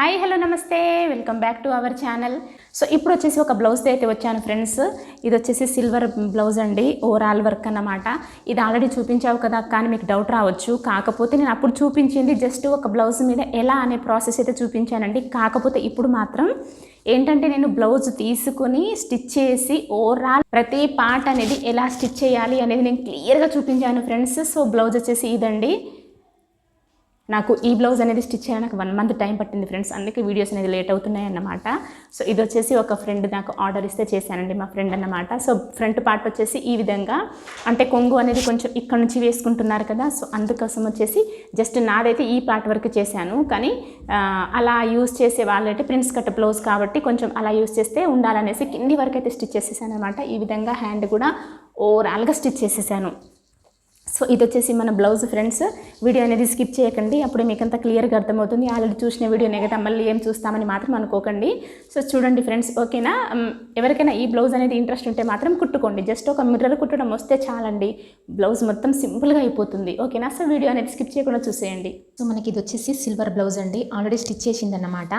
Hi hello నమస్తే. Welcome back to our channel so ఇప్పుడు వచ్చేసి ఒక బ్లౌజ్ అయితే వచ్చాను ఫ్రెండ్స్ ఇది వచ్చేసి సిల్వర్ బ్లౌజ్ అండి. ఓవరాల్ వర్క్ అన్నమాట. ఇది ఆల్రెడీ చూపించావు కదా కానీ మీకు డౌట్ రావచ్చు. కాకపోతే నేను అప్పుడు చూపించింది జస్ట్ ఒక బ్లౌజ్ మీద ఎలా అనే ప్రాసెస్ అయితే చూపించానండి. కాకపోతే ఇప్పుడు మాత్రం ఏంటంటే నేను బ్లౌజ్ తీసుకుని స్టిచ్ చేసి ఓవరాల్ ప్రతి పార్ట్ అనేది ఎలా స్టిచ్ చేయాలి అనేది నేను క్లియర్గా చూపించాను ఫ్రెండ్స్ సో బ్లౌజ్ వచ్చేసి ఇదండి. నాకు ఈ బ్లౌజ్ అనేది స్టిచ్ చేయడానికి నాకు వన్ మంత్ టైం పట్టింది ఫ్రెండ్స్. అందుకే వీడియోస్ అనేది లేట్ అవుతున్నాయి అన్నమాట. సో ఇది వచ్చేసి ఒక ఫ్రెండ్ నాకు ఆర్డర్ ఇస్తే చేశానండి మా ఫ్రెండ్ అన్నమాట. సో ఫ్రంట్ పార్ట్ వచ్చేసి ఈ విధంగా. అంటే కొంగు అనేది కొంచెం ఇక్కడ నుంచి వేసుకుంటున్నారు కదా సో అందుకోసం వచ్చేసి జస్ట్ నాదైతే ఈ పార్ట్ వరకు చేశాను. కానీ అలా యూస్ చేసే వాళ్ళైతే ప్రిన్స్ కట్ బ్లౌజ్ కాబట్టి కొంచెం అలా యూస్ చేస్తే ఉండాలనేసి కింది వరకు అయితే స్టిచ్ చేసేసాను అనమాట ఈ విధంగా హ్యాండ్ కూడా ఓవరాల్గా స్టిచ్ చేసేసాను. సో ఇది వచ్చేసి మన బ్లౌజ్ ఫ్రెండ్స్. వీడియో అనేది స్కిప్ చేయకండి. అప్పుడు మీకు అంత క్లియర్గా అర్థమవుతుంది. ఆల్రెడీ చూసిన వీడియోనే కదా మళ్ళీ ఏం చూస్తామని మాత్రం అనుకోకండి. సో చూడండి ఫ్రెండ్స్ ఓకేనా? ఎవరికైనా ఈ బ్లౌజ్ అనేది ఇంట్రెస్ట్ ఉంటే మాత్రం కుట్టుకోండి. జస్ట్ ఒక మిర్రర్ కుట్టడం వస్తే చాలండి. బ్లౌజ్ మొత్తం సింపుల్గా అయిపోతుంది. ఓకేనా? సో వీడియో అనేది స్కిప్ చేయకుండా చూసేయండి. సో మనకి ఇది వచ్చేసి సిల్వర్ బ్లౌజ్ అండి. ఆల్రెడీ స్టిచ్ చేసిందన్నమాట.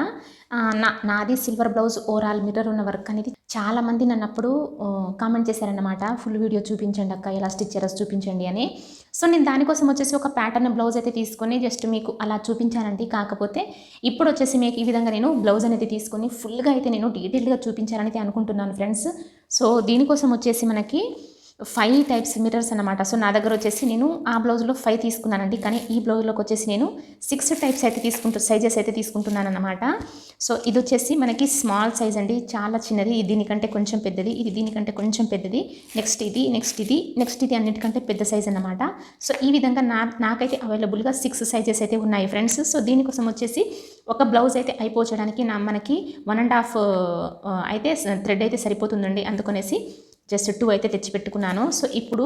నా నాది సిల్వర్ బ్లౌజ్ ఓవరాల్ మిర్రర్ ఉన్న వర్క్ అనేది చాలామంది నన్నప్పుడు నన్ను అప్పుడు కామెంట్ చేశారన్నమాట. ఫుల్ వీడియో చూపించండి అక్క ఎలా స్టిచ్ చేయాలో చూపించండి అని. సో నేను దానికోసం వచ్చేసి ఒక ప్యాటర్న్ బ్లౌజ్ అయితే తీసుకొని జస్ట్ మీకు అలా చూపించానండి. కాకపోతే ఇప్పుడు వచ్చేసి మీకు ఈ విధంగా నేను బ్లౌజ్ అనేది తీసుకొని ఫుల్గా అయితే నేను డీటెయిల్గా చూపించాలని అయితే అనుకుంటున్నాను ఫ్రెండ్స్ సో దీనికోసం వచ్చేసి మనకి ఫైవ్ టైప్స్ మిర్రర్స్ అనమాట సో నా దగ్గర వచ్చేసి నేను ఆ బ్లౌజ్లో ఫైవ్ తీసుకున్నానండి. కానీ ఈ బ్లౌజ్లోకి వచ్చేసి నేను సిక్స్ టైప్స్ అయితే తీసుకుంటూ సైజెస్ అయితే తీసుకుంటున్నాను అనమాట సో ఇది వచ్చేసి మనకి స్మాల్ సైజ్ అండి. చాలా చిన్నది. ఇది దీనికంటే కొంచెం పెద్దది. ఇది దీనికంటే కొంచెం పెద్దది. నెక్స్ట్ ఇది నెక్స్ట్ ఇది నెక్స్ట్ ఇది అన్నిటికంటే పెద్ద సైజ్ అనమాట సో ఈ విధంగా నా నాకైతే అవైలబుల్గా సిక్స్ సైజెస్ అయితే ఉన్నాయి ఫ్రెండ్స్. సో దీనికోసం వచ్చేసి ఒక బ్లౌజ్ అయితే అయిపోవడానికి నా మనకి వన్ అండ్ హాఫ్ అయితే థ్రెడ్ అయితే సరిపోతుందండి. అందుకనేసి జస్ట్ టూ అయితే తెచ్చిపెట్టుకున్నాను. సో ఇప్పుడు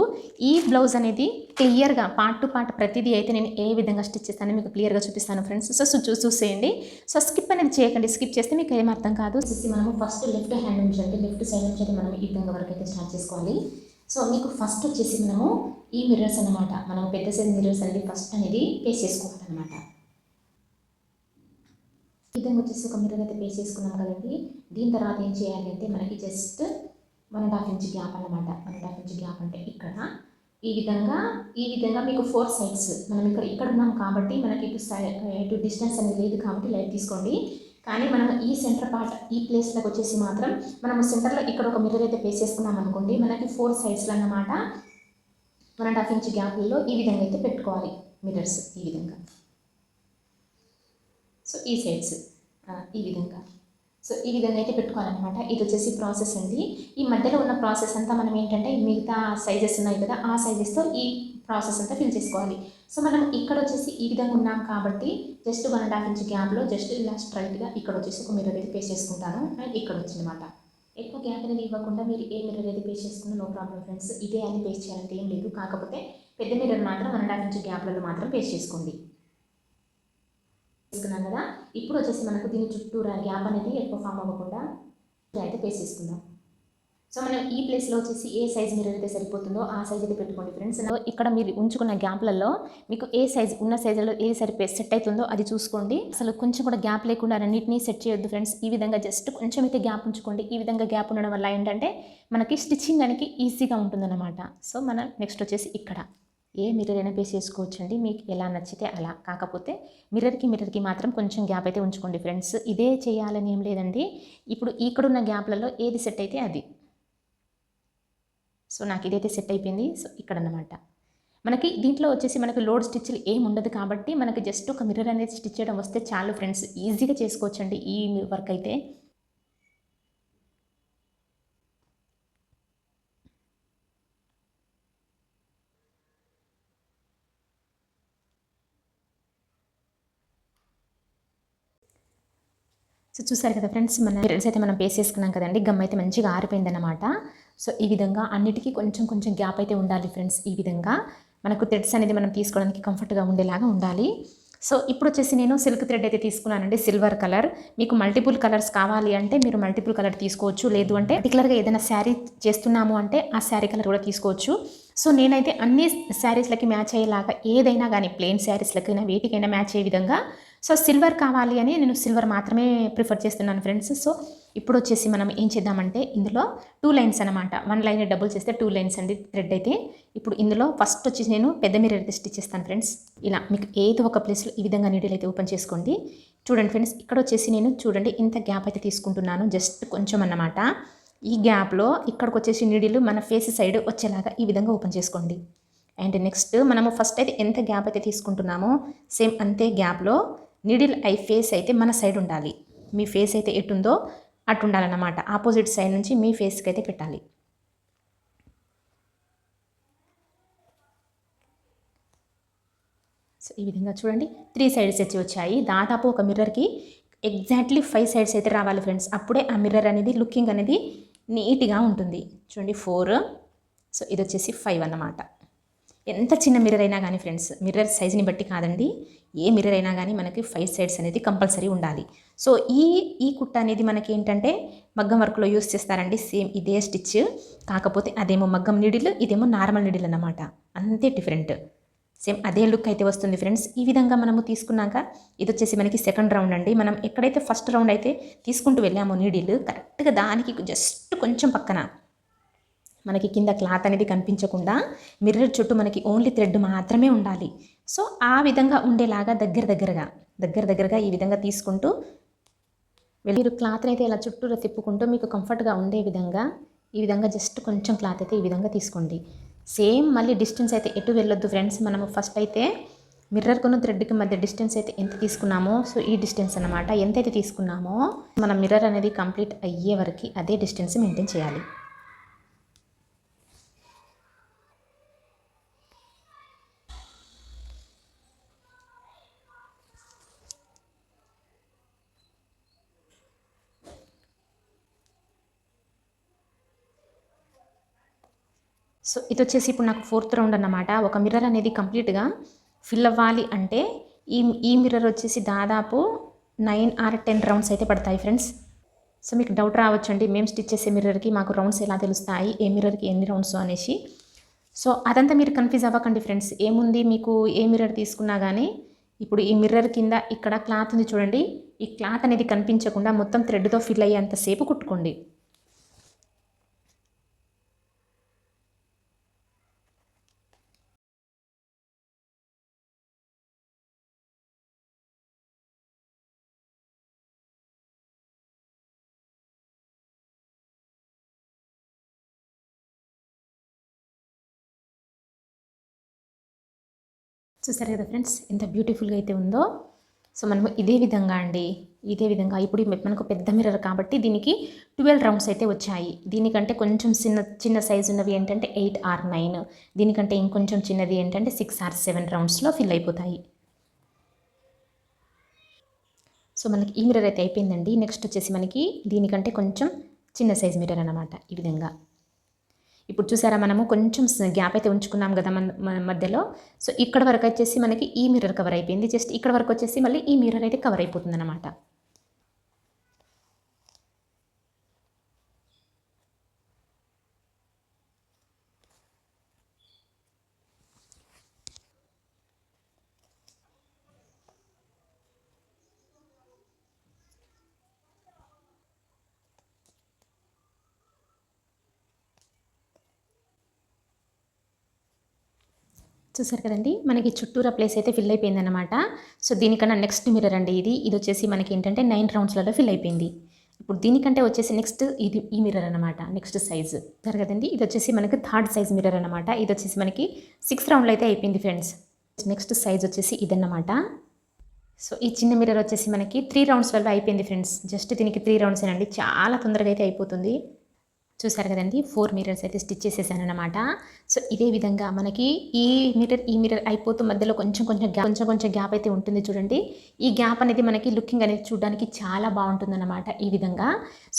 ఈ బ్లౌజ్ అనేది క్లియర్గా పార్ట్ టు పార్ట్ ప్రతిదీ అయితే నేను ఏ విధంగా స్టిచ్ చేస్తానో మీకు క్లియర్గా చూపిస్తాను ఫ్రెండ్స్. సో చూ చూసేయండి. సో స్కిప్ అనేది చేయకండి. స్కిప్ చేస్తే మీకు ఏం అర్థం కాదు. చూసి మనము ఫస్ట్ లెఫ్ట్ హ్యాండ్ నుంచి అంటే లెఫ్ట్ సైడ్ నుంచి అయితే మనం ఈ విధంగా వరకు అయితే స్టార్ట్ చేసుకోవాలి. సో మీకు ఫస్ట్ వచ్చేసి మనము ఈ మిర్రర్స్ అనమాట మనం పెద్ద సైజ్ మిర్రర్స్ అనేది ఫస్ట్ అనేది పేస్ట్ చేసుకోవాలన్నమాట. ఈ విధంగా వచ్చేసి ఒక మిర్రర్ అయితే పేస్ట్ చేసుకున్నాం కదండి. దీని తర్వాత ఏం చేయాలి అంటే మనకి just one and half inch gap అన్నమాట. One and half inch gap అంటే ఇక్కడ. ఈ విధంగా ఈ విధంగా మీకు ఫోర్ సైడ్స్. మనం ఇక్కడ ఇక్కడ ఉన్నాం కాబట్టి మనకి ఇటు ఇటు డిస్టెన్స్ అనేది లేదు కాబట్టి లైట్ తీసుకోండి. కానీ మనం ఈ సెంటర్ పార్ట్ ఈ ప్లేస్లోకి వచ్చేసి మాత్రం మనం సెంటర్లో ఇక్కడ ఒక మిర్రర్ అయితే ప్లేస్ చేసుకున్నాం అనుకోండి మనకి ఫోర్ సైడ్స్లో అన్నమాట వన్ అండ్ హాఫ్ ఇంచ్ గ్యాప్లో ఈ విధంగా అయితే పెట్టుకోవాలి మిర్రర్స్ ఈ విధంగా. సో ఈ సైడ్స్ ఈ విధంగా. సో ఈ విధంగా అయితే పెట్టుకోవాలన్నమాట. ఇది వచ్చేసి ప్రాసెస్ అండి. ఈ మధ్యలో ఉన్న ప్రాసెస్ అంతా మనం ఏంటంటే మిగతా సైజెస్ ఉన్నాయి కదా ఆ సైజెస్తో ఈ ప్రాసెస్ అంతా ఫిల్ చేసుకోవాలి. సో మనం ఇక్కడ వచ్చేసి ఈ విధంగా ఉన్నాం కాబట్టి just one and half inch గ్యాప్లో జస్ట్ ఇలా స్ట్రైట్గా ఇక్కడ వచ్చేసి ఒక మిర్రర్ అయితే పేస్ట్ చేసుకుంటాను. అండ్ ఇక్కడ వచ్చిందన్నమాట. ఎక్కువ గ్యాప్ అనేది ఇవ్వకుండా మీరు ఏ మిర్రర్ అయితే పేస్ట్ చేసుకున్నా నో ప్రాబ్లం ఫ్రెండ్స్ ఇదే అని పేస్ట్ చేయాలంటే ఏం లేదు. కాకపోతే పెద్ద మిర్రర్ మాత్రం వన్ అండ్ హాఫ్ ఇంచ్ గ్యాప్లలో మాత్రం పేస్ట్ చేసుకోండి. తీసుకున్నాం కదా. ఇప్పుడు వచ్చేసి మనకు దీని చుట్టూరా గ్యాప్ అనేది ఎక్కువ ఫామ్ అవ్వకుండా అయితే పేస్ట్ చేసుకుందాం. సో మనం ఈ ప్లేస్లో వచ్చేసి ఏ సైజ్ మీరు అయితే సరిపోతుందో ఆ సైజ్ అయితే పెట్టుకోండి ఫ్రెండ్స్ ఇక్కడ మీరు ఉంచుకున్న గ్యాప్లలో మీకు ఏ సైజ్ ఉన్న సైజులో ఏది సరిపోయి సెట్ అవుతుందో అది చూసుకోండి. అసలు కొంచెం కూడా గ్యాప్ లేకుండా అన్నింటినీ సెట్ చేయొద్దు ఫ్రెండ్స్ ఈ విధంగా జస్ట్ కొంచెం అయితే గ్యాప్ ఉంచుకోండి. ఈ విధంగా గ్యాప్ ఉండడం వల్ల ఏంటంటే మనకి స్టిచ్చింగ్ అనేది ఈజీగా ఉంటుందన్నమాట. సో మనం నెక్స్ట్ వచ్చేసి ఇక్కడ. ఏ మిర్రర్ అయినా పేస్ట్ చేసుకోవచ్చండి. మీకు ఎలా నచ్చితే అలా. కాకపోతే మిర్రర్కి మిర్రర్కి మాత్రం కొంచెం గ్యాప్ అయితే ఉంచుకోండి ఫ్రెండ్స్ ఇదే చేయాలని ఏం లేదండి. ఇప్పుడు ఇక్కడున్న గ్యాప్లలో ఏది సెట్ అయితే అది. సో నాకు ఇదైతే సెట్ అయిపోయింది. సో ఇక్కడ అన్నమాట మనకి దీంట్లో వచ్చేసి మనకి లోడ్ స్టిచ్లు ఏం ఉండదు కాబట్టి మనకి జస్ట్ ఒక మిర్రర్ అనేది స్టిచ్ చేయడం వస్తే చాలు ఫ్రెండ్స్ ఈజీగా చేసుకోవచ్చండి ఈ వర్క్ అయితే. సో చూసారు కదా ఫ్రెండ్స్ మన ఫ్రెండ్స్ అయితే మనం పేస్ చేసుకున్నాం కదండి. గమ్ అయితే మంచిగా ఆరిపోయిందనమాట సో ఈ విధంగా అన్నిటికీ కొంచెం కొంచెం గ్యాప్ అయితే ఉండాలి ఫ్రెండ్స్ ఈ విధంగా. మనకు థ్రెడ్స్ అనేది మనం తీసుకోవడానికి కంఫర్ట్గా ఉండేలాగా ఉండాలి. సో ఇప్పుడు వచ్చేసి నేను సిల్క్ థ్రెడ్ అయితే తీసుకున్నానండి సిల్వర్ కలర్ మీకు మల్టిపుల్ కలర్స్ కావాలి అంటే మీరు మల్టిపుల్ కలర్ తీసుకోవచ్చు. లేదు అంటే పర్టికులర్గా ఏదైనా శారీ చేస్తున్నాము అంటే ఆ శారీ కలర్ కూడా తీసుకోవచ్చు. సో నేనైతే అన్ని శారీస్లకి మ్యాచ్ అయ్యేలాగా ఏదైనా కానీ ప్లెయిన్ శారీస్లకైనా వేటికైనా మ్యాచ్ అయ్యే విధంగా సో సిల్వర్ కావాలి అని నేను సిల్వర్ మాత్రమే ప్రిఫర్ చేస్తున్నాను ఫ్రెండ్స్. సో ఇప్పుడు వచ్చేసి మనం ఏం చేద్దామంటే ఇందులో టూ లైన్స్ అనమాట వన్ లైన్ డబుల్ చేస్తే టూ లైన్స్ అండి థ్రెడ్ అయితే. ఇప్పుడు ఇందులో ఫస్ట్ వచ్చేసి నేను పెద్ద మిర్రర్ అయితే స్టిచ్ చేస్తాను ఫ్రెండ్స్. ఇలా మీకు ఏదో ఒక ప్లేస్లో ఈ విధంగా నీడిల్ అయితే ఓపెన్ చేసుకోండి. చూడండి ఫ్రెండ్స్ ఇక్కడ వచ్చేసి నేను చూడండి ఇంత గ్యాప్ అయితే తీసుకుంటున్నాను జస్ట్ కొంచెం అన్నమాట. ఈ గ్యాప్లో ఇక్కడికి వచ్చేసి నీడిల్ మన ఫేస్ సైడ్ వచ్చేలాగా ఈ విధంగా ఓపెన్ చేసుకోండి. అండ్ నెక్స్ట్ మనము ఫస్ట్ అయితే ఎంత గ్యాప్ అయితే తీసుకుంటున్నామో సేమ్ అంతే గ్యాప్లో నిడిల్ ఐ ఫేస్ అయితే మన సైడ్ ఉండాలి. మీ ఫేస్ అయితే ఎటుందో అటు ఉండాలన్నమాట. ఆపోజిట్ సైడ్ నుంచి మీ ఫేస్కి అయితే పెట్టాలి. సో ఈ విధంగా చూడండి. త్రీ సైడ్స్ వచ్చి వచ్చాయి. దాదాపు ఒక మిర్రర్కి ఎగ్జాక్ట్లీ ఫైవ్ సైడ్స్ అయితే రావాలి ఫ్రెండ్స్. అప్పుడే ఆ మిర్రర్ అనేది లుకింగ్ అనేది నీట్గా ఉంటుంది. చూడండి ఫోర్. సో ఇది వచ్చేసి ఫైవ్ అన్నమాట. ఎంత చిన్న మిర్రర్ అయినా కానీ ఫ్రెండ్స్ మిర్రర్ సైజుని బట్టి కాదండి. ఏ మిర్రర్ అయినా కానీ మనకి ఫైవ్ సైడ్స్ అనేది కంపల్సరీ ఉండాలి. సో ఈ ఈ కుట్ట అనేది మనకి ఏంటంటే మగ్గం వర్క్లో యూస్ చేస్తారండి సేమ్ ఇదే స్టిచ్ కాకపోతే అదేమో మగ్గం నీడిల్ ఇదేమో నార్మల్ నీడిల్ అన్నమాట. అంతే డిఫరెంట్ సేమ్ అదే లుక్ అయితే వస్తుంది ఫ్రెండ్స్ ఈ విధంగా మనము తీసుకున్నాక ఇది వచ్చేసి మనకి సెకండ్ రౌండ్ అండి. మనం ఎక్కడైతే ఫస్ట్ రౌండ్ అయితే తీసుకుంటూ వెళ్ళామో నీడిల్ కరెక్ట్గా దానికి జస్ట్ కొంచెం పక్కన మనకి కింద క్లాత్ అనేది కనిపించకుండా మిర్రర్ చుట్టూ మనకి ఓన్లీ థ్రెడ్ మాత్రమే ఉండాలి. సో ఆ విధంగా ఉండేలాగా దగ్గర దగ్గరగా దగ్గర దగ్గరగా ఈ విధంగా తీసుకుంటూ మీరు క్లాత్ని అయితే ఇలా చుట్టూరా తిప్పుకుంటూ మీకు కంఫర్ట్గా ఉండే విధంగా ఈ విధంగా జస్ట్ కొంచెం క్లాత్ అయితే ఈ విధంగా తీసుకోండి. సేమ్ మళ్ళీ డిస్టెన్స్ అయితే ఎటు వెళ్ళొద్దు ఫ్రెండ్స్ మనము ఫస్ట్ అయితే మిర్రర్కును థ్రెడ్కి మధ్య డిస్టెన్స్ అయితే ఎంత తీసుకున్నామో సో ఈ డిస్టెన్స్ అనమాట ఎంతైతే తీసుకున్నామో మన మిర్రర్ అనేది కంప్లీట్ అయ్యే వరకు అదే డిస్టెన్స్ మెయింటైన్ చేయాలి. సో ఇది వచ్చేసి ఇప్పుడు నాకు ఫోర్త్ రౌండ్ అన్నమాట. ఒక మిర్రర్ అనేది కంప్లీట్గా ఫిల్ అవ్వాలి అంటే ఈ ఈ మిర్రర్ వచ్చేసి దాదాపు నైన్ ఆర్ టెన్ రౌండ్స్ అయితే పడతాయి ఫ్రెండ్స్. సో మీకు డౌట్ రావచ్చండి మేము స్టిచ్ చేసే మిర్రర్కి మాకు రౌండ్స్ ఎలా తెలుస్తాయి ఏ మిర్రర్కి ఎన్ని రౌండ్స్ అనేసి. సో అదంతా మీరు కన్ఫ్యూజ్ అవ్వకండి ఫ్రెండ్స్ ఏముంది మీకు ఏ మిర్రర్ తీసుకున్నా కానీ ఇప్పుడు ఈ మిర్రర్ కింద ఇక్కడ క్లాత్ ఉంది చూడండి ఈ క్లాత్ అనేది కనిపించకుండా మొత్తం థ్రెడ్తో ఫిల్ అయ్యేంతసేపు కుట్టుకోండి. చూసారు కదా ఫ్రెండ్స్ ఎంత బ్యూటిఫుల్గా అయితే ఉందో. సో మనము ఇదే విధంగా అండి ఇదే విధంగా. ఇప్పుడు మనకు పెద్ద మిర్రర్ కాబట్టి దీనికి ట్వెల్వ్ రౌండ్స్ అయితే వచ్చాయి. దీనికంటే కొంచెం చిన్న చిన్న సైజు ఉన్నవి ఏంటంటే ఎయిట్ ఆర్ నైన్ దీనికంటే ఇంకొంచెం చిన్నది ఏంటంటే సిక్స్ ఆర్ సెవెన్ రౌండ్స్లో ఫిల్ అయిపోతాయి. సో మనకి ఈ మిర్రర్ అయితే అయిపోయిందండి. నెక్స్ట్ వచ్చేసి మనకి దీనికంటే కొంచెం చిన్న సైజ్ మిర్రర్ అనమాట ఈ విధంగా. ఇప్పుడు చూసారా మనము కొంచెం గ్యాప్ అయితే ఉంచుకున్నాం కదా మన మన మధ్యలో. సో ఇక్కడ వరకు వచ్చేసి మనకి ఈ మిర్రర్ కవర్ అయిపోయింది. జస్ట్ ఇక్కడ వరకు వచ్చేసి మళ్ళీ ఈ మిర్రర్ అయితే కవర్ అయిపోతుంది అనమాట చూసారు కదండి? మనకి చుట్టూరా ప్లేస్ అయితే ఫిల్ అయిపోయిందనమాట సో దీనికన్నా నెక్స్ట్ మిర్రర్ అండి ఇది. ఇది వచ్చేసి మనకి ఏంటంటే నైన్ రౌండ్స్లలో ఫిల్ అయిపోయింది. ఇప్పుడు దీనికంటే వచ్చేసి నెక్స్ట్ ఇది ఈ మిర్రర్ అనమాట నెక్స్ట్ సైజ్ సరే కదండి? ఇది వచ్చేసి మనకి థర్డ్ సైజ్ మిర్రర్ అనమాట ఇది వచ్చేసి మనకి సిక్స్ రౌండ్లో అయితే అయిపోయింది ఫ్రెండ్స్ నెక్స్ట్ సైజ్ వచ్చేసి ఇదన్నమాట. సో ఈ చిన్న మిర్రర్ వచ్చేసి మనకి త్రీ రౌండ్స్లలో అయిపోయింది ఫ్రెండ్స్ జస్ట్ దీనికి త్రీ రౌండ్స్ అండి చాలా తొందరగా అయితే అయిపోతుంది. చూసారు కదండి? ఫోర్ మిర్రర్స్ అయితే స్టిచ్ చేసేసాను అనమాట సో ఇదే విధంగా మనకి ఈ మిర్రర్ ఈ మిర్రర్ అయిపోతూ మధ్యలో కొంచెం కొంచెం గ్యాప్ కొంచెం కొంచెం గ్యాప్ అయితే ఉంటుంది చూడండి. ఈ గ్యాప్ అనేది మనకి లుకింగ్ అనేది చూడడానికి చాలా బాగుంటుంది అనమాట ఈ విధంగా.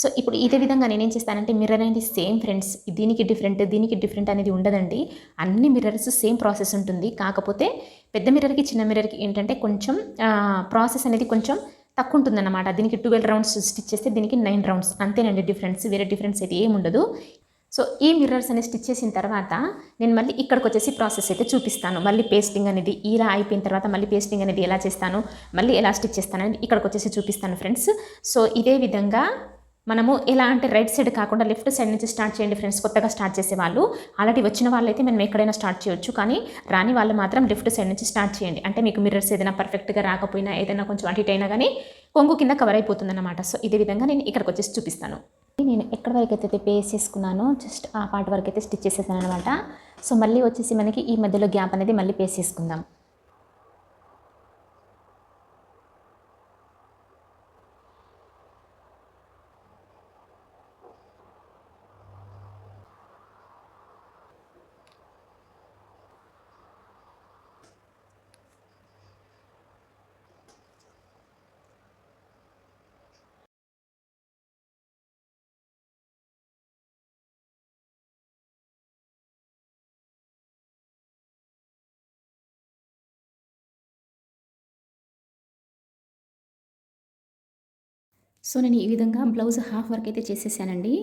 సో ఇప్పుడు ఇదే విధంగా నేనేం చేస్తానంటే మిర్రర్ అనేది సేమ్ ఫ్రెండ్స్ దీనికి డిఫరెంట్ దీనికి డిఫరెంట్ అనేది ఉండదండి. అన్ని మిర్రర్స్ సేమ్ ప్రాసెస్ ఉంటుంది. కాకపోతే పెద్ద మిర్రర్కి చిన్న మిర్రర్కి ఏంటంటే కొంచెం ప్రాసెస్ అనేది కొంచెం తక్కువ ఉంటుందన్నమాట దీనికి ట్వెల్వ్ రౌండ్స్ స్టిచ్ చేస్తే దీనికి నైన్ రౌండ్స్ అంతేనండి డిఫరెన్స్ వేరే డిఫరెన్స్ అయితే ఏముండదు. ఉండదు సో ఈ మిర్రర్స్ అనేది స్టిచ్ చేసిన తర్వాత నేను మళ్ళీ ఇక్కడికి వచ్చేసి ప్రాసెస్ అయితే చూపిస్తాను. మళ్ళీ పేస్టింగ్ అనేది ఇలా అయిపోయిన తర్వాత మళ్ళీ పేస్టింగ్ అనేది ఎలా చేస్తాను మళ్ళీ ఎలా స్టిచ్ చేస్తాను అనేది ఇక్కడికి వచ్చేసి చూపిస్తాను ఫ్రెండ్స్ సో ఇదే విధంగా మనము ఎలా అంటే రైట్ సైడ్ కాకుండా లెఫ్ట్ సైడ్ నుంచి స్టార్ట్ చేయండి ఫ్రెండ్స్ కొత్తగా స్టార్ట్ చేసే వాళ్ళు ఆల్రెడీ వచ్చిన వాళ్ళైతే మనం ఎక్కడైనా స్టార్ట్ చేయొచ్చు. కానీ రాని వాళ్ళు మాత్రం లెఫ్ట్ సైడ్ నుంచి స్టార్ట్ చేయండి. అంటే మీకు మిర్రర్స్ ఏదైనా పర్ఫెక్ట్గా రాకపోయినా ఏదైనా కొంచెం అటు అయినా కానీ కొంగు కింద కవర్ అయిపోతుంది అనమాట సో ఇదే విధంగా నేను ఇక్కడికి వచ్చేసి చూపిస్తాను. నేను ఎక్కడి వరకు అయితే పేస్ చేసుకున్నానో జస్ట్ ఆ పార్ట్ వరకు అయితే స్టిచ్ చేసేసాను అనమాట సో మళ్ళీ వచ్చేసి మనకి ఈ మధ్యలో గ్యాప్ అనేది మళ్ళీ పేస్ చేసుకుందాం. సో నేను ఈ విధంగా బ్లౌజ్ హాఫ్ వర్క్ అయితే చేసేసానండి.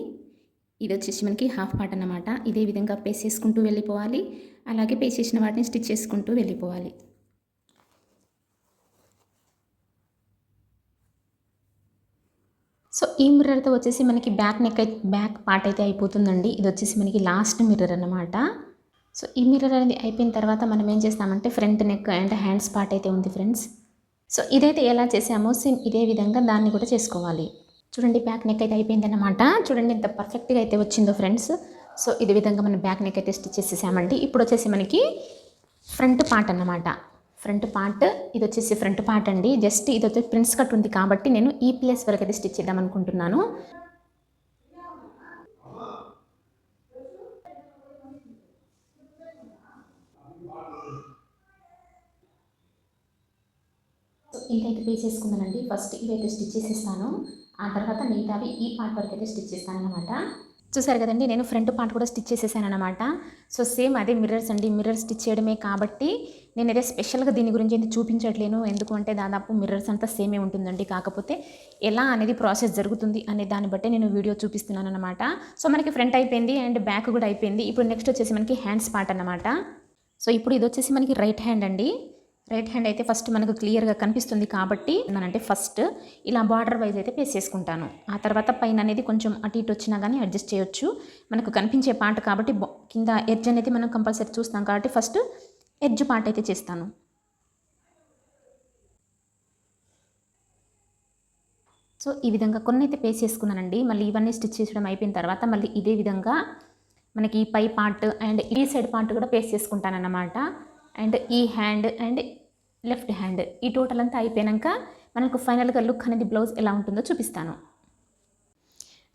ఇది వచ్చేసి మనకి హాఫ్ పార్ట్ అన్నమాట. ఇదే విధంగా పేస్ చేసుకుంటూ వెళ్ళిపోవాలి. అలాగే పేస్ చేసిన వాటిని స్టిచ్ చేసుకుంటూ వెళ్ళిపోవాలి. సో ఈ మిర్రర్తో వచ్చేసి మనకి బ్యాక్ నెక్ అయితే బ్యాక్ పార్ట్ అయితే అయిపోతుందండి. ఇది వచ్చేసి మనకి లాస్ట్ మిర్రర్ అనమాట సో ఈ మిర్రర్ అనేది అయిపోయిన తర్వాత మనం ఏం చేస్తామంటే front neck and hands part అయితే ఉంది ఫ్రెండ్స్ సో ఇదైతే ఎలా చేసామో సేమ్ ఇదే విధంగా దాన్ని కూడా చేసుకోవాలి. చూడండి బ్యాక్ నెక్ అయితే అయిపోయిందన్నమాట. చూడండి ఎంత పర్ఫెక్ట్గా అయితే వచ్చిందో ఫ్రెండ్స్. సో ఇదే విధంగా మనం బ్యాక్ నెక్ అయితే స్టిచ్ చేసేసామండి. ఇప్పుడు వచ్చేసి మనకి ఫ్రంట్ పార్ట్ అన్నమాట. ఫ్రంట్ పార్ట్ ఇది వచ్చేసి ఫ్రంట్ పార్ట్ అండి. జస్ట్ ఇది వచ్చేసి ప్రిన్స్ కట్ ఉంది కాబట్టి నేను e ఈ ప్లేస్ వరకు అయితే స్టిచ్ చేద్దాం అనుకుంటున్నాను. ఇదైతే పే చేసుకుందానండి ఫస్ట్ ఇవైతే స్టిచ్ చేసేస్తాను. ఆ తర్వాత మిగతావి ఈ పార్ట్ వరకు అయితే స్టిచ్ చేస్తాను అనమాట చూసారు కదండి నేను ఫ్రంట్ పార్ట్ కూడా స్టిచ్ చేసేసాను అనమాట సో సేమ్ అదే మిర్రర్స్ అండి. మిర్రర్ స్టిచ్ చేయడమే కాబట్టి నేను అదే స్పెషల్గా దీని గురించి అయితే చూపించట్లేను. ఎందుకంటే దాదాపు మిర్రర్స్ అంతా సేమే ఉంటుందండి. కాకపోతే ఎలా అనేది ప్రాసెస్ జరుగుతుంది అనే దాన్ని బట్టే నేను వీడియో చూపిస్తున్నాను అనమాట సో మనకి ఫ్రంట్ అయిపోయింది అండ్ బ్యాక్ కూడా అయిపోయింది. ఇప్పుడు నెక్స్ట్ వచ్చేసి మనకి హ్యాండ్స్ పార్ట్ అనమాట సో ఇప్పుడు ఇది వచ్చేసి మనకి రైట్ హ్యాండ్ అండి. రైట్ హ్యాండ్ అయితే ఫస్ట్ మనకు క్లియర్గా కనిపిస్తుంది కాబట్టి అంటే ఫస్ట్ ఇలా బార్డర్ వైజ్ అయితే పేస్ చేసుకుంటాను. ఆ తర్వాత పైన అనేది కొంచెం అటు ఇటు వచ్చినా కానీ అడ్జస్ట్ చేయొచ్చు. మనకు కనిపించే పార్ట్ కాబట్టి కింద ఎడ్జ్ అనేది మనం కంపల్సరీ చూస్తాం కాబట్టి ఫస్ట్ ఎడ్జ్ పార్ట్ అయితే చేస్తాను. సో ఈ విధంగా కొన్ని అయితే పేస్ చేసుకున్నానండి. మళ్ళీ ఇవన్నీ స్టిచ్ చేయడం అయిపోయిన తర్వాత మళ్ళీ ఇదే విధంగా మనకి ఈ పై పార్ట్ అండ్ ఈ సైడ్ పార్ట్ కూడా పేస్ట్ చేసుకుంటాను అన్నమాట అండ్ ఈ హ్యాండ్ అండ్ లెఫ్ట్ హ్యాండ్ ఈ టోటల్ అంతా అయిపోయాక మనకు ఫైనల్గా లుక్ అనేది బ్లౌజ్ ఎలా ఉంటుందో చూపిస్తాను.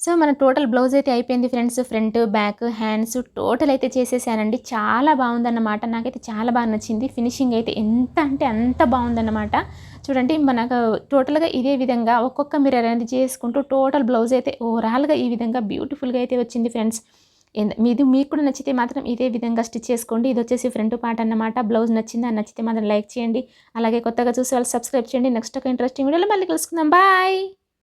సో మన టోటల్ బ్లౌజ్ అయితే అయిపోయింది friends. Front back hands total అయితే చేసేసానండి. చాలా బాగుందన్నమాట. నాకైతే చాలా బాగా నచ్చింది. ఫినిషింగ్ అయితే ఎంత అంటే అంత బాగుందన్నమాట. చూడండి మనకు టోటల్గా ఇదే విధంగా ఒక్కొక్క మిర్రర్ అనేది చేసుకుంటూ టోటల్ బ్లౌజ్ అయితే ఓవరాల్గా ఈ విధంగా బ్యూటిఫుల్గా అయితే వచ్చింది ఫ్రెండ్స్. ఎంద- మీది మీకు కూడా నచ్చితే మాత్రం ఇదే విధంగా స్టిచ్ చేసుకోండి. ఇది వచ్చేసి ఫ్రంట్ పార్ట్ అన్నమాట. బ్లౌజ్ నచ్చిందా నచ్చితే మాత్రం లైక్ చేయండి. అలాగే కొత్తగా చూసే వాళ్ళు సబ్స్క్రైబ్ చేయండి. నెక్స్ట్ ఒక ఇంట్రెస్టింగ్ వీడియోలో మళ్ళీ కలుసుకుందాం. బాయ్!